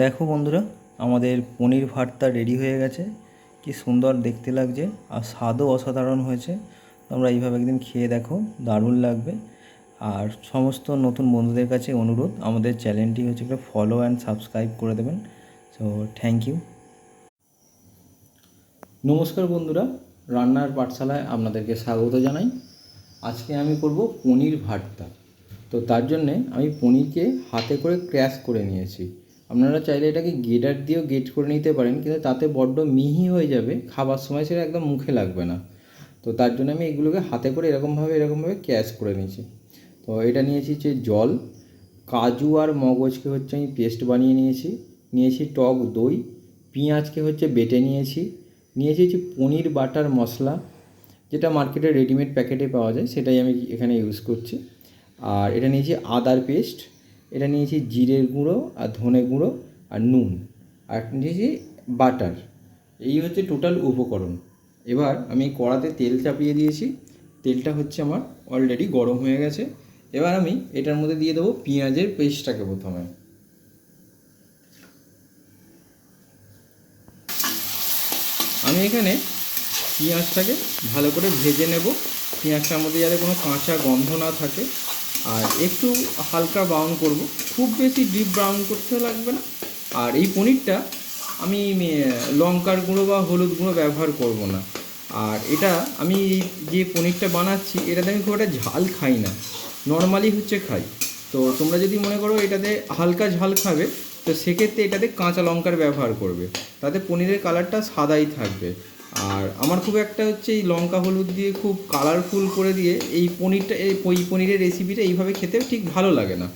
দেখো বন্ধুরা, আমাদের পনির ভর্তা রেডি হয়ে গেছে। কি সুন্দর দেখতে লাগছে আর স্বাদও অসাধারণ হয়েছে। তোমরা এইভাবে একদিন খেয়ে দেখো, দারুণ লাগবে। আর সমস্ত নতুন বন্ধুদের কাছে অনুরোধ, আমাদের চ্যানেলটি হচ্ছে একটা ফলো অ্যান্ড সাবস্ক্রাইব করে দেবেন। সো থ্যাংক ইউ নমস্কার বন্ধুরা, রান্নার পাঠশালায় আপনাদেরকে স্বাগত জানাই। আজকে আমি করব পনির ভর্তা তো তার জন্যে আমি পনিরকে হাতে করে ক্র্যাশ করে নিয়েছি। আপনারা চাইলে এটাকে গেটার দিয়েও গেট করে নিতে পারেন, কিন্তু তাতে বড্ড মিহি হয়ে যাবে, খাবার সময় সেটা একদম মুখে লাগবে না। তো তার জন্য আমি এগুলোকে হাতে করে এরকমভাবে এরকমভাবে ক্যাশ করে নিয়েছি। তো এটা নিয়েছি হচ্ছে জল, কাজু আর মগজকে হচ্ছে আমি পেস্ট বানিয়ে নিয়েছি। নিয়েছি টক দই, পেঁয়াজকে হচ্ছে বেটে নিয়েছি। নিয়েছি হচ্ছে পনির, বাটার, মশলা, যেটা মার্কেটে রেডিমেড প্যাকেটে পাওয়া যায়, সেটাই আমি এখানে ইউজ করছি। আর এটা নিয়েছি আদার পেস্ট এটা নিয়েছি জিরের গুঁড়ো আর ধনে গুঁড়ো আর নুন। আর নিয়েছি বাটার। এই হচ্ছে টোটাল উপকরণ। এবার আমি কড়াতে তেল চাপিয়ে দিয়েছি। তেলটা হচ্ছে আমার অলরেডি গরম হয়ে গেছে। এবার আমি এটার মধ্যে দিয়ে দেবো পেঁয়াজের পেস্টটাকে প্রথমে। আমি এখানে পেঁয়াজটাকে ভালো করে ভেজে নেব। পেঁয়াজটার মধ্যে যাতে কোনো কাঁচা গন্ধ না থাকে। আর একটু হালকা ব্রাউন করব। খুব বেশি ডিপ ব্রাউন করতে লাগবে না। আর এই পনিরটা আমি লঙ্কার গুঁড়ো বা হলুদ গুঁড়ো ব্যবহার করব না। আর এটা আমি যে পনিরটা বানাচ্ছি, এটাতে আমি খুব একটা ঝাল খাই না। নর্মালি হচ্ছে খাই। তো তোমরা যদি মনে করো এটাতে হালকা ঝাল খাবে, তো সেক্ষেত্রে এটাতে কাঁচা লঙ্কার ব্যবহার করবে। তাতে পনিরের কালারটা সাদাই থাকবে। আর আমার খুব একটা হচ্ছে এই লঙ্কা, হলুদ দিয়ে খুব কালারফুল করে দিয়ে এই পনিরটা, এই পনিরের রেসিপিটা এইভাবে খেতে ঠিক ভালো লাগে না।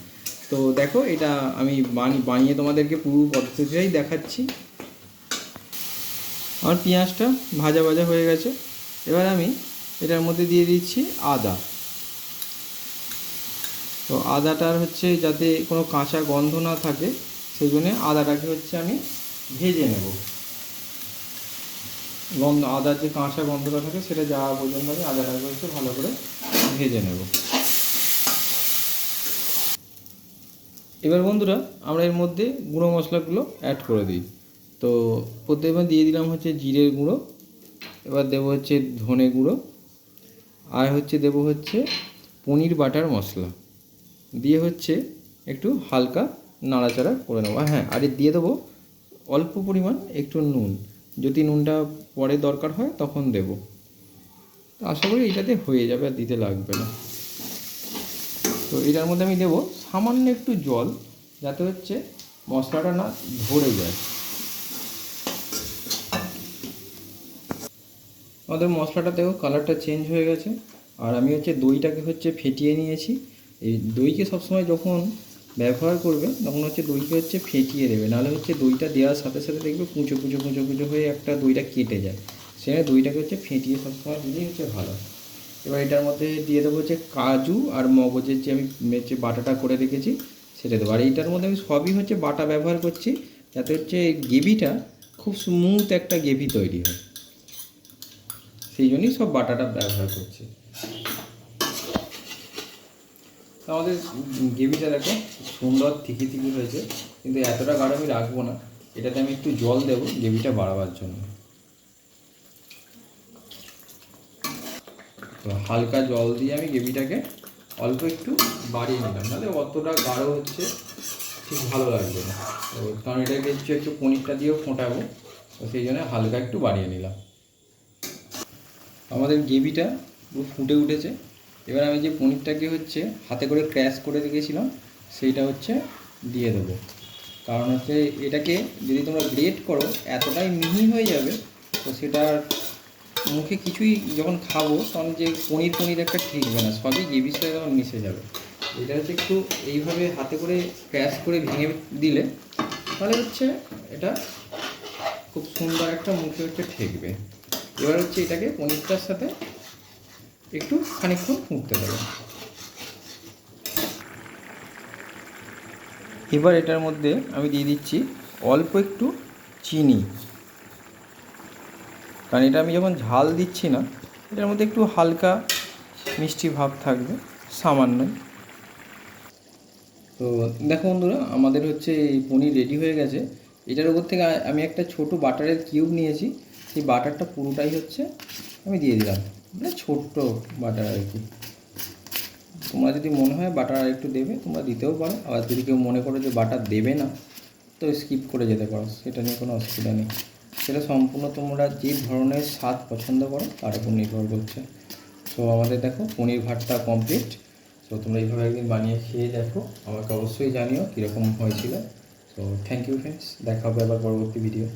তো দেখো, এটা আমি বানি, বানিয়ে তোমাদেরকে পুরো পদ্ধতিটাই দেখাচ্ছি। আমার পেঁয়াজটা ভাজা ভাজা হয়ে গেছে। এবার আমি এটার মধ্যে দিয়ে দিচ্ছি আদা। তো আদাটার হচ্ছে যাতে কোনো কাঁচা গন্ধ না থাকে, সেই জন্যে আদাটাকে হচ্ছে আমি ভেজে নেব। গন্ধ আদার যে কাঁচা গন্ধটা থাকে সেটা যাওয়া পর্যন্ত আমি আদাটাকে একটু ভালো করে ভেজে নেব। এবার বন্ধুরা, আমরা এর মধ্যে গুঁড়ো মশলাগুলো অ্যাড করে দিই। তো প্রথমে দিয়ে দিলাম হচ্ছে জিরের গুঁড়ো, এবার দেবো হচ্ছে ধনে গুঁড়ো, আর হচ্ছে দেবো হচ্ছে পনির বাটার মশলা। দিয়ে হচ্ছে একটু হালকা নাড়াচাড়া করে নেব। হ্যাঁ আর দিয়ে দেবো অল্প পরিমাণ একটু নুন। যদি নুনটা পরে দরকার হয় তখন দেবো। তো আশা করি এটাতে হয়ে যাবে আর দিতে লাগবে না। তো এটার মধ্যে আমি দেবো সামান্য একটু জল, যাতে হচ্ছে মশলাটা না ধরে যায়। আমাদের মশলাটা দেখো কালারটা চেঞ্জ হয়ে গেছে। আর আমি হচ্ছে দইটাকে হচ্ছে ফেটিয়ে নিয়েছি। এই দইকে সবসময় যখন ব্যবহার করবে, তখন হচ্ছে দইকে হচ্ছে ফেটিয়ে দেবে। নাহলে হচ্ছে দইটা দেওয়ার সাথে সাথে দেখবে কুঁচো কুঁচো কুঁচো কুঁচো হয়ে একটা দইটা কেটে যায়। সেখানে দইটাকে হচ্ছে ফেটিয়ে সবসময় দিলেই হচ্ছে ভালো। এবার এটার মধ্যে দিয়ে দেবো হচ্ছে কাজু আর মগজের যে আমি হচ্ছে বাটাটা করে রেখেছি, সেটা দেবো। আর এইটার মধ্যে আমি সবই হচ্ছে বাটা ব্যবহার করছি, যাতে হচ্ছে গ্রেভিটা খুব স্মুথ একটা গ্রেভি তৈরি হয়। সেই জন্যই সব বাটাটা ব্যবহার করছি। তো আমাদের গ্রেভিটা দেখো, সুন্দর থিকি থিকি হয়েছে, কিন্তু এতটা গাঢ় আমি রাখব না। এটাতে আমি একটু জল দেবো গ্রেভিটা বাড়াবার জন্য। তো হালকা জল দিয়ে আমি গ্রেভিটাকে অল্প একটু বাড়িয়ে নিলাম, নাহলে অতটা গাঢ় হচ্ছে, ঠিক ভালো লাগবে না। তো কারণ এটাকে হচ্ছে একটু পনিরটা দিয়েও ফোটাবো, তো সেই জন্য হালকা একটু বাড়িয়ে নিলাম। আমাদের গ্রেভিটা ফুটে উঠেছে। এবার আমি যে পনিরটাকে হচ্ছে হাতে করে ক্র্যাশ করে রেখেছিলাম, সেইটা হচ্ছে দিয়ে দেবো। কারণ হচ্ছে এটাকে যদি তোমরা গ্রেট করো, এতটাই মিহি হয়ে যাবে, তো সেটার মুখে কিছুই যখন খাব, তখন যে পনির পনির একটা ঠিকবে না, সবই গ্রেভির বিষয়ে তখন মিশে যাবে। এটা হচ্ছে একটু এইভাবে হাতে করে ক্র্যাশ করে ভেঙে দিলে, তাহলে হচ্ছে এটা খুব সুন্দর একটা মুখে হচ্ছে ঠেকবে। এবার হচ্ছে এটাকে পনিরটার সাথে একটু খানিকক্ষণ ফুটতে দেবে। এবার এটার মধ্যে আমি দিয়ে দিচ্ছি অল্প একটু চিনি। কারণ এটা আমি যখন ঝাল দিচ্ছি না, এটার মধ্যে একটু হালকা মিষ্টি ভাব থাকবে সামান্যই তো দেখো বন্ধুরা, আমাদের হচ্ছে এই পনির রেডি হয়ে গেছে। এটার উপর থেকে আমি একটা ছোট বাটারের কিউব নিয়েছি। সেই বাটারটা পুরোটাই হচ্ছে আমি দিয়ে দিলাম। মানে ছোট্ট বাটার আর কি তোমরা যদি মনে হয় বাটার আর একটু দেবে, তোমরা দিতেও পারো। আবার যদি কেউ মনে করো যে বাটার দেবে না, তো স্কিপ করে যেতে পারো। সেটা নিয়ে কোনো অসুবিধা নেই। সেটা সম্পূর্ণ তোমরা যে ধরনের স্বাদ পছন্দ করো, তার উপর নির্ভর করছে। তো আমাদের দেখো, পনির ভাতটা কমপ্লিট তো তোমরা এইভাবে একদিন বানিয়ে খেয়ে দেখো। আমাকে অবশ্যই জানিও কীরকম হয়েছিল। তো থ্যাংক ইউ ফ্রেন্ডস দেখা হবে আবার পরবর্তী ভিডিও